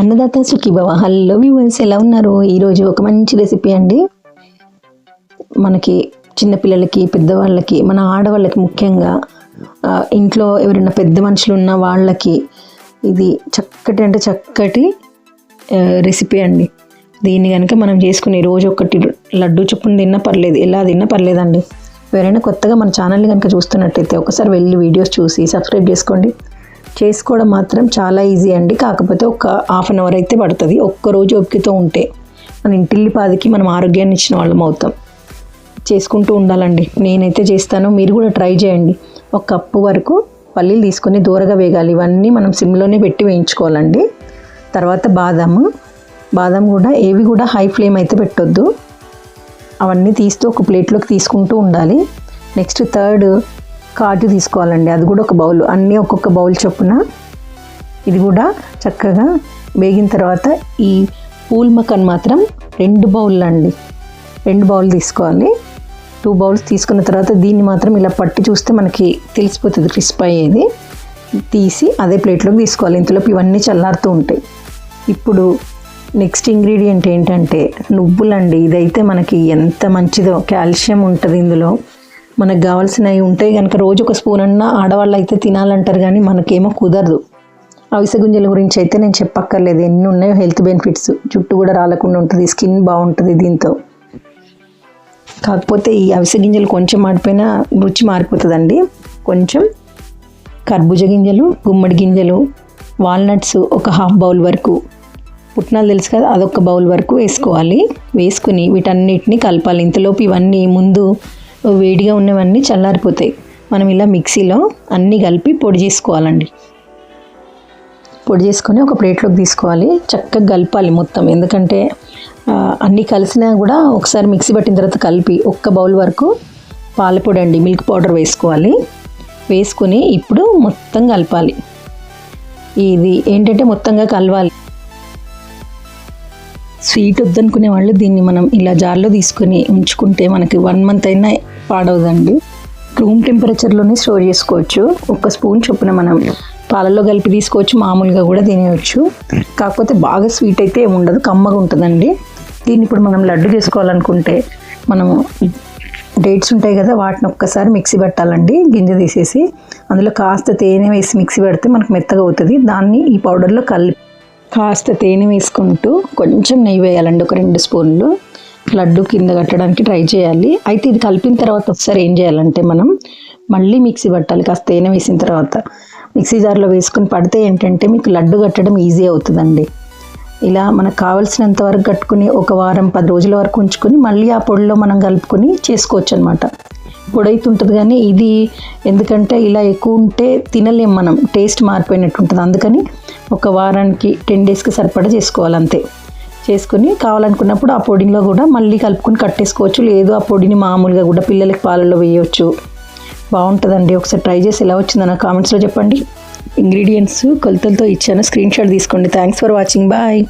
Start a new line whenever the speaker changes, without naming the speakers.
Annadata Sukhibhava hello viewers ఎలా ఉన్నారు? ఈరోజు ఒక మంచి రెసిపీ అండి. మనకి చిన్నపిల్లలకి పెద్దవాళ్ళకి మన ఆడవాళ్ళకి ముఖ్యంగా ఇంట్లో ఎవరైనా పెద్ద మనుషులు ఉన్న వాళ్ళకి ఇది చక్కటి అంటే చక్కటి రెసిపీ అండి. దీన్ని కనుక మనం చేసుకునే రోజు ఒకటి లడ్డు చొప్పున తిన్నా పర్లేదు ఎలా తిన్నా పర్లేదండి. ఎవరైనా కొత్తగా మన ఛానల్ని కనుక చూస్తున్నట్టయితే ఒకసారి వెళ్ళి వీడియోస్ చూసి సబ్స్క్రైబ్ చేసుకోండి. చేసుకోవడం మాత్రం చాలా ఈజీ అండి. కాకపోతే ఒక హాఫ్ అన్ అవర్ అయితే పడుతుంది. ఒక్క రోజు ఓపికతో ఉంటే మన ఇంటిల్లిపాదికి మనం ఆరోగ్యాన్ని ఇచ్చిన వాళ్ళం అవుతాం. చేసుకుంటూ ఉండాలండి. నేనైతే చేస్తాను. మీరు కూడా ట్రై చేయండి. ఒక కప్పు వరకు పల్లీలు తీసుకొని దూరగా వేగాలి. ఇవన్నీ మనం సిమ్లోనే పెట్టి వేయించుకోవాలండి. తర్వాత బాదాము బాదం కూడా ఏవి కూడా హై ఫ్లేమ్ అయితే పెట్టొద్దు. అవన్నీ తీస్తూ ఒక ప్లేట్లోకి తీసుకుంటూ ఉండాలి. నెక్స్ట్ థర్డ్ కాజు తీసుకోవాలండి. అది కూడా ఒక బౌల్. అన్నీ ఒక్కొక్క బౌల్ చొప్పున ఇది కూడా చక్కగా వేగిన తర్వాత ఈ పూల్ మకన్ మాత్రం రెండు బౌల్ అండి రెండు బౌల్ తీసుకోవాలి. టూ బౌల్స్ తీసుకున్న తర్వాత దీన్ని మాత్రం ఇలా పట్టి చూస్తే మనకి తెలిసిపోతుంది క్రిస్ప్ అయ్యేది. తీసి అదే ప్లేట్లోకి తీసుకోవాలి. ఇంతలోపు ఇవన్నీ చల్లారుతూ ఉంటాయి. ఇప్పుడు నెక్స్ట్ ఇంగ్రీడియంట్ ఏంటంటే నువ్వులండి. ఇదైతే మనకి ఎంత మంచిదో కాల్షియం ఉంటుంది ఇందులో. మనకు కావాల్సినవి ఉంటాయి కనుక రోజు ఒక స్పూన్ అన్నా ఆడవాళ్ళు అయితే తినాలంటారు కానీ మనకేమో కుదరదు. అవిసె గింజల గురించి అయితే నేను చెప్పక్కర్లేదు. ఎన్ని ఉన్నాయో హెల్త్ బెనిఫిట్స్. జుట్టు కూడా రాలకుండా ఉంటుంది. స్కిన్ బాగుంటుంది దీంతో. కాకపోతే ఈ అవిసె గింజలు కొంచెం మాడిపోయినా రుచి మారిపోతుందండి. కొంచెం కర్బూజ గింజలు గుమ్మడి గింజలు వాల్నట్స్ ఒక హాఫ్ బౌల్ వరకు. పుట్నాలు తెలుసు కదా అదొక బౌల్ వరకు వేసుకోవాలి. వేసుకుని వీటన్నిటిని కలపాలి. ఇంతలోపు ఇవన్నీ ముందు వేడిగా ఉన్నవన్నీ చల్లారిపోతాయి. మనం ఇలా మిక్సీలో అన్నీ కలిపి పొడి చేసుకోవాలండి. పొడి చేసుకొని ఒక ప్లేట్లోకి తీసుకోవాలి. చక్కగా కలపాలి మొత్తం. ఎందుకంటే అన్నీ కలిసినా కూడా ఒకసారి మిక్సీ పట్టిన తర్వాత కలిపి ఒక్క బౌల్ వరకు పాలపొడి అండి మిల్క్ పౌడర్ వేసుకోవాలి. వేసుకుని ఇప్పుడు మొత్తం కలపాలి. ఇది ఏంటంటే మొత్తంగా కలవాలి. స్వీట్ వద్దనుకునే వాళ్ళు దీన్ని మనం ఇలా జార్లో తీసుకొని ఉంచుకుంటే మనకి వన్ మంత్ అయినా పాడవదండి. రూమ్ టెంపరేచర్లోనే స్టోర్ చేసుకోవచ్చు. ఒక స్పూన్ చొప్పున మనం పాలలో కలిపి తీసుకోవచ్చు. మామూలుగా కూడా తినేయచ్చు. కాకపోతే బాగా స్వీట్ అయితే ఏమి ఉండదు. కమ్మగా ఉంటుందండి. దీన్ని ఇప్పుడు మనం లడ్డు చేసుకోవాలనుకుంటే మనము డేట్స్ ఉంటాయి కదా వాటిని ఒక్కసారి మిక్సీ పెట్టాలండి. గింజ తీసేసి అందులో కాస్త తేనె వేసి మిక్సీ పెడితే మనకు మెత్తగా అవుతుంది. దాన్ని ఈ పౌడర్లో కలిపి కాస్త తేనె వేసుకుంటూ కొంచెం నెయ్యి వేయాలండి. ఒక రెండు స్పూన్లు. లడ్డు కింద కట్టడానికి ట్రై చేయాలి. అయితే ఇది కలిపిన తర్వాత ఒకసారి ఏం చేయాలంటే మనం మళ్ళీ మిక్సీ పట్టాలి. కాస్త తేనె వేసిన తర్వాత. మిక్సీ జార్లో వేసుకుని పడితే ఏంటంటే మీకు లడ్డు కట్టడం ఈజీ అవుతుందండి. ఇలా మనకు కావలసినంత వరకు కట్టుకుని ఒక వారం పది రోజుల వరకు ఉంచుకొని మళ్ళీ ఆ పొడిలో మనం కలుపుకొని చేసుకోవచ్చు అనమాట పొడి ఉంటుంది కానీ ఇది ఎందుకంటే ఇలా ఎక్కువ ఉంటే తినలేం మనం. టేస్ట్ మారిపోయినట్టు ఉంటుంది అందుకని ఒక వారానికి టెన్ డేస్కి సరిపడా చేసుకోవాలి అంతే చేసుకుని కావాలనుకున్నప్పుడు ఆ పొడిలో కూడా మళ్ళీ కలుపుకొని కట్టేసుకోవచ్చు. లేదు ఆ పొడిని మామూలుగా కూడా పిల్లలకి పాలల్లో వేయవచ్చు. బాగుంటుందండి. ఒకసారి ట్రై చేసి ఎలా వచ్చిందో నా కామెంట్స్లో చెప్పండి. ఇంగ్రీడియంట్స్ కొలతలతో ఇచ్చాను. స్క్రీన్ షాట్ తీసుకోండి. Thanks for watching. బాయ్.